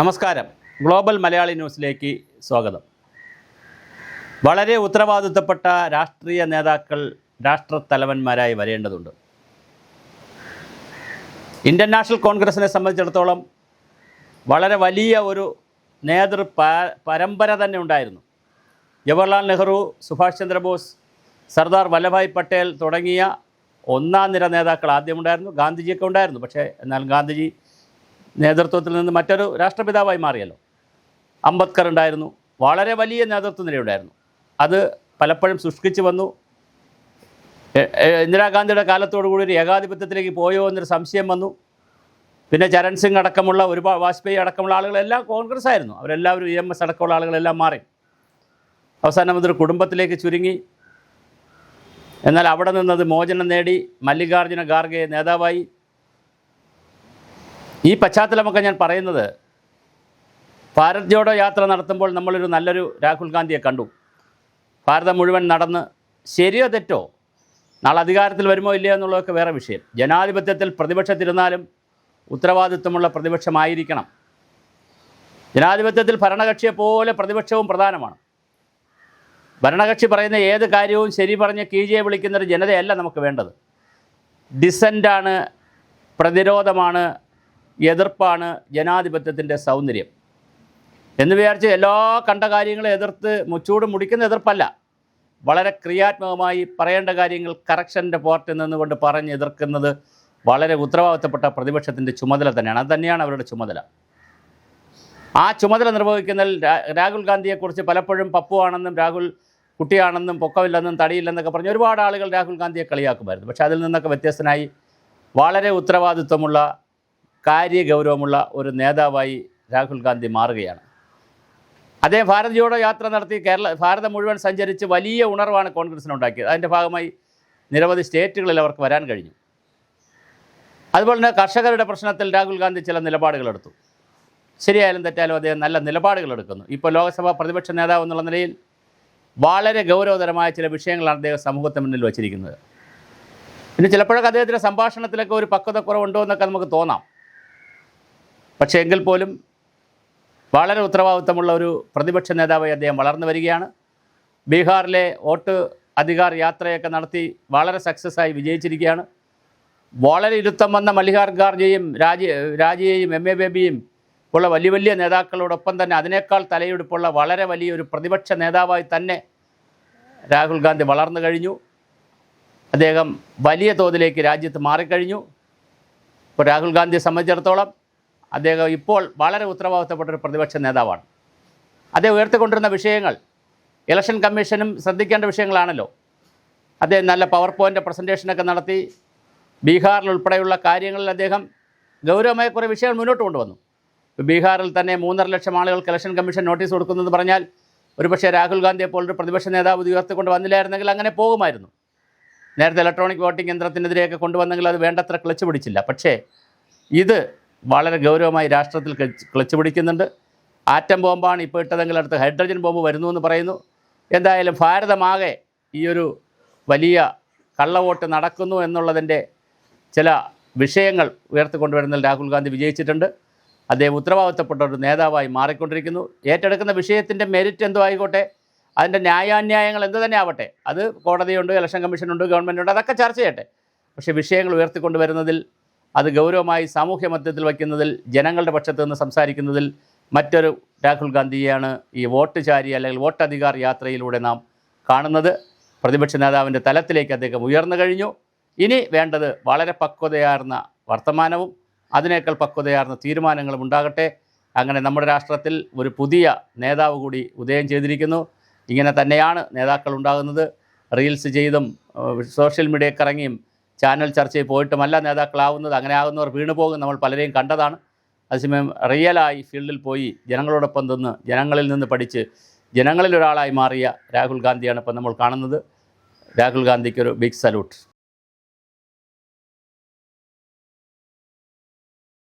നമസ്കാരം. ഗ്ലോബൽ മലയാളി ന്യൂസിലേക്ക് സ്വാഗതം. വളരെ ഉത്തരവാദിത്തപ്പെട്ട രാഷ്ട്രീയ നേതാക്കൾ രാഷ്ട്രത്തലവന്മാരായി വരേണ്ടതുണ്ട്. ഇന്ത്യൻ നാഷണൽ കോൺഗ്രസിനെ സംബന്ധിച്ചിടത്തോളം വളരെ വലിയ ഒരു നേതൃ പരമ്പര തന്നെ ഉണ്ടായിരുന്നു. ജവഹർലാൽ നെഹ്റു സുഭാഷ് ചന്ദ്രബോസ് സർദാർ വല്ലഭായ് പട്ടേൽ തുടങ്ങിയ ഒന്നാം നിര നേതാക്കൾ ആദ്യമുണ്ടായിരുന്നു ഗാന്ധിജിയൊക്കെ ഉണ്ടായിരുന്നു. പക്ഷേ എന്നാൽ ഗാന്ധിജി നേതൃത്വത്തിൽ നിന്ന് മറ്റൊരു രാഷ്ട്രപിതാവായി മാറിയല്ലോ. അംബേദ്കർ ഉണ്ടായിരുന്നു. വളരെ വലിയ നേതൃത്വ നിലയുണ്ടായിരുന്നു. അത് പലപ്പോഴും സൃഷ്ടിച്ചു വന്നു. ഇന്ദിരാഗാന്ധിയുടെ കാലത്തോടു കൂടി ഒരു ഏകാധിപത്യത്തിലേക്ക് പോയോ എന്നൊരു സംശയം വന്നു. പിന്നെ ചരൺ സിംഗ് അടക്കമുള്ള ഒരുപാട് വാജ്പേയി അടക്കമുള്ള ആളുകളെല്ലാം കോൺഗ്രസ് ആയിരുന്നു. അവരെല്ലാവരും ഇ എം എസ് അടക്കമുള്ള ആളുകളെല്ലാം മാറി. അവസാനം അതൊരു കുടുംബത്തിലേക്ക് ചുരുങ്ങി. എന്നാൽ അവിടെ നിന്നത് മോചനം നേടി മല്ലികാർജുന ഖാർഗെ നേതാവായി. ഈ പശ്ചാത്തലമൊക്കെ ഞാൻ പറയുന്നത് ഭാരത് ജോഡോ യാത്ര നടത്തുമ്പോൾ നമ്മളൊരു നല്ലൊരു രാഹുൽ ഗാന്ധിയെ കണ്ടു. ഭാരതം മുഴുവൻ നടന്ന് ശരിയോ തെറ്റോ? നാളെ അധികാരത്തിൽ വരുമോ ഇല്ലയോ എന്നുള്ളതൊക്കെ വേറെ വിഷയം. ജനാധിപത്യത്തിൽ പ്രതിപക്ഷത്തിരുന്നാലും ഉത്തരവാദിത്വമുള്ള പ്രതിപക്ഷമായിരിക്കണം. ജനാധിപത്യത്തിൽ ഭരണകക്ഷിയെ പോലെ പ്രതിപക്ഷവും പ്രധാനമാണ്. ഭരണകക്ഷി പറയുന്ന ഏത് കാര്യവും ശരി പറഞ്ഞ് കീഴിയെ വിളിക്കുന്ന ഒരു ജനതയല്ല നമുക്ക് വേണ്ടത്. ഡിസന്റാണ് പ്രതിരോധമാണ് എതിർപ്പാണ് ജനാധിപത്യത്തിന്റെ സൗന്ദര്യം. എന്ന് വിചാരിച്ച് എല്ലാ കണ്ട കാര്യങ്ങളെ എതിർത്ത് മുച്ചൂട് മുടിക്കുന്ന എതിർപ്പല്ല. വളരെ ക്രിയാത്മകമായി പറയേണ്ട കാര്യങ്ങൾ കറക്ഷന്റെ പോർട്ടിൽ നിന്നുകൊണ്ട് പറഞ്ഞ് എതിർക്കുന്നത് വളരെ ഉത്തരവാദിത്തപ്പെട്ട പ്രതിപക്ഷത്തിന്റെ ചുമതല തന്നെയാണ്. അത് തന്നെയാണ് അവരുടെ ചുമതല. ആ ചുമതല നിർവഹിക്കുന്നതിൽ രാഹുൽ ഗാന്ധിയെക്കുറിച്ച് പലപ്പോഴും പപ്പുവാണെന്നും രാഹുൽ കുട്ടിയാണെന്നും പൊക്കമില്ലെന്നും തടിയില്ലെന്നൊക്കെ പറഞ്ഞ് ഒരുപാട് ആളുകൾ രാഹുൽ ഗാന്ധിയെ കളിയാക്കുമായിരുന്നു. പക്ഷേ അതിൽ നിന്നൊക്കെ വ്യത്യസ്തനായി വളരെ ഉത്തരവാദിത്വമുള്ള കാര്യഗൗരവമുള്ള ഒരു നേതാവായി രാഹുൽ ഗാന്ധി മാറുകയാണ്. അദ്ദേഹം ഭാരത് ജോഡോ യാത്ര നടത്തി കേരള ഭാരതം മുഴുവൻ സഞ്ചരിച്ച് വലിയ ഉണർവാണ് കോൺഗ്രസിനുണ്ടാക്കിയത്. അതിന്റെ ഭാഗമായി നിരവധി സ്റ്റേറ്റുകളിൽ അവർക്ക് വരാൻ കഴിഞ്ഞു. അതുപോലെ തന്നെ കർഷകരുടെ പ്രശ്നത്തിൽ രാഹുൽ ഗാന്ധി ചില നിലപാടുകളെടുത്തു ശരിയായാലും തെറ്റായാലും അദ്ദേഹം നല്ല നിലപാടുകൾ എടുക്കുന്നു. ഇപ്പോൾ ലോക്സഭാ പ്രതിപക്ഷ നേതാവ് എന്നുള്ള നിലയിൽ വളരെ ഗൗരവതരമായ ചില വിഷയങ്ങളാണ് അദ്ദേഹം സമൂഹത്തിന് മുന്നിൽ വച്ചിരിക്കുന്നത്. പിന്നെ ചിലപ്പോഴൊക്കെ അദ്ദേഹത്തിന്റെ സംഭാഷണത്തിലൊക്കെ ഒരു പക്വതക്കുറവുണ്ടോ എന്നൊക്കെ നമുക്ക് തോന്നാം. പക്ഷേ എങ്കിൽ പോലും വളരെ ഉത്തരവാദിത്തമുള്ള ഒരു പ്രതിപക്ഷ നേതാവായി അദ്ദേഹം വളർന്നു വരികയാണ്. ബീഹാറിലെ വോട്ട് അധികാർ യാത്രയൊക്കെ നടത്തി വളരെ സക്സസ്സായി വിജയിച്ചിരിക്കുകയാണ്. വളരെ ഇരുത്തം വന്ന മല്ലികാർ ഖാർജെയും രാജ രാജയെയും എം എ ബേബിയും ഉള്ള വലിയ വലിയ നേതാക്കളോടൊപ്പം തന്നെ അതിനേക്കാൾ തലയെടുപ്പുള്ള വളരെ വലിയൊരു പ്രതിപക്ഷ നേതാവായി തന്നെ രാഹുൽ ഗാന്ധി വളർന്നു കഴിഞ്ഞു. അദ്ദേഹം വലിയ തോതിലേക്ക് രാജ്യത്ത് മാറിക്കഴിഞ്ഞു. ഇപ്പോൾ രാഹുൽ ഗാന്ധിയെ സംബന്ധിച്ചിടത്തോളം അദ്ദേഹം ഇപ്പോൾ വളരെ ഉത്തരവാദിത്തപ്പെട്ട ഒരു പ്രതിപക്ഷ നേതാവാണ്. അദ്ദേഹം ഉയർത്തിക്കൊണ്ടിരുന്ന വിഷയങ്ങൾ ഇലക്ഷൻ കമ്മീഷനും ശ്രദ്ധിക്കേണ്ട വിഷയങ്ങളാണല്ലോ. അദ്ദേഹം നല്ല പവർ പോയിന്റ് പ്രസന്റേഷനൊക്കെ നടത്തി ബീഹാറിൽ ഉൾപ്പെടെയുള്ള കാര്യങ്ങളിൽ അദ്ദേഹം ഗൗരവമായ കുറേ വിഷയങ്ങൾ മുന്നോട്ട് കൊണ്ടുവന്നു. ബീഹാറിൽ തന്നെ മൂന്നര ലക്ഷം ആളുകൾക്ക് ഇലക്ഷൻ കമ്മീഷൻ നോട്ടീസ് കൊടുക്കുന്നതെന്ന് പറഞ്ഞാൽ ഒരുപക്ഷേ രാഹുൽ ഗാന്ധിയെ പോലൊരു പ്രതിപക്ഷ നേതാവ് ഉയർത്തിക്കൊണ്ട് വന്നില്ലായിരുന്നെങ്കിൽ അങ്ങനെ പോകുമായിരുന്നു. നേരത്തെ ഇലക്ട്രോണിക് വോട്ടിംഗ് യന്ത്രത്തിനെതിരെയൊക്കെ കൊണ്ടുവന്നെങ്കിൽ അത് വേണ്ടത്ര ക്ലച്ച് പിടിച്ചില്ല. പക്ഷേ ഇത് വളരെ ഗൗരവമായി രാഷ്ട്രത്തിൽ ക്ലച്ച് പിടിക്കുന്നുണ്ട്. ആറ്റം ബോംബാണ് ഇപ്പോൾ ഇട്ടതെങ്കിൽ അടുത്ത് ഹൈഡ്രജൻ ബോംബ് വരുന്നു എന്ന് പറയുന്നു. എന്തായാലും ഭാരതമാകെ ഈ ഒരു വലിയ കള്ളവോട്ട് നടക്കുന്നു എന്നുള്ളതിന്റെ ചില വിഷയങ്ങൾ ഉയർത്തിക്കൊണ്ടുവരുന്നതിൽ രാഹുൽ ഗാന്ധി വിജയിച്ചിട്ടുണ്ട്. അദ്ദേഹം ഉത്തരവാദിത്തപ്പെട്ട ഒരു നേതാവായി മാറിക്കൊണ്ടിരിക്കുന്നു. ഏറ്റെടുക്കുന്ന വിഷയത്തിന്റെ മെരിറ്റ് എന്തോ ആയിക്കോട്ടെ അതിന്റെ ന്യായാന്യായങ്ങൾ എന്ത് തന്നെ ആവട്ടെ അത് കോടതിയുണ്ട് ഇലക്ഷൻ കമ്മീഷനുണ്ട് ഗവൺമെന്റുണ്ട് അതൊക്കെ ചർച്ച ചെയ്യട്ടെ. പക്ഷേ വിഷയങ്ങൾ ഉയർത്തിക്കൊണ്ടുവരുന്നതിൽ അത് ഗൗരവമായി സാമൂഹ്യ മധ്യത്തിൽ വയ്ക്കുന്നതിൽ ജനങ്ങളുടെ പക്ഷത്ത് നിന്ന് സംസാരിക്കുന്നതിൽ മറ്റൊരു രാഹുൽ ഗാന്ധിയെയാണ് ഈ വോട്ട് ചാരി അല്ലെങ്കിൽ വോട്ട് അധികാർ യാത്രയിലൂടെ നാം കാണുന്നത്. പ്രതിപക്ഷ നേതാവിന്റെ തലത്തിലേക്ക് അദ്ദേഹം ഉയർന്നു കഴിഞ്ഞു. ഇനി വേണ്ടത് വളരെ പക്വതയാർന്ന വർത്തമാനവും അതിനേക്കാൾ പക്വതയാർന്ന തീരുമാനങ്ങളും ഉണ്ടാകട്ടെ. അങ്ങനെ നമ്മുടെ രാഷ്ട്രത്തിൽ ഒരു പുതിയ നേതാവ് കൂടി ഉദയം ചെയ്തിരിക്കുന്നു. ഇങ്ങനെ തന്നെയാണ് നേതാക്കൾ ഉണ്ടാകുന്നത്. റീൽസ് ചെയ്തും സോഷ്യൽ മീഡിയയിൽ ഇറങ്ങിയും ചാനൽ ചർച്ചയിൽ പോയിട്ടുമല്ല നേതാക്കളാവുന്നത് അങ്ങനെ ആകുന്നവർ വീണു പോകും നമ്മൾ പലരെയും കണ്ടതാണ്. അതേസമയം റിയലായി ഫീൽഡിൽ പോയി ജനങ്ങളോടൊപ്പം നിന്ന് ജനങ്ങളിൽ നിന്ന് പഠിച്ച് ജനങ്ങളിൽ ഒരാളായി മാറിയ രാഹുൽ ഗാന്ധിയാണ് ഇപ്പം നമ്മൾ കാണുന്നത്. രാഹുൽ ഗാന്ധിക്കൊരു ബിഗ് സല്യൂട്ട്.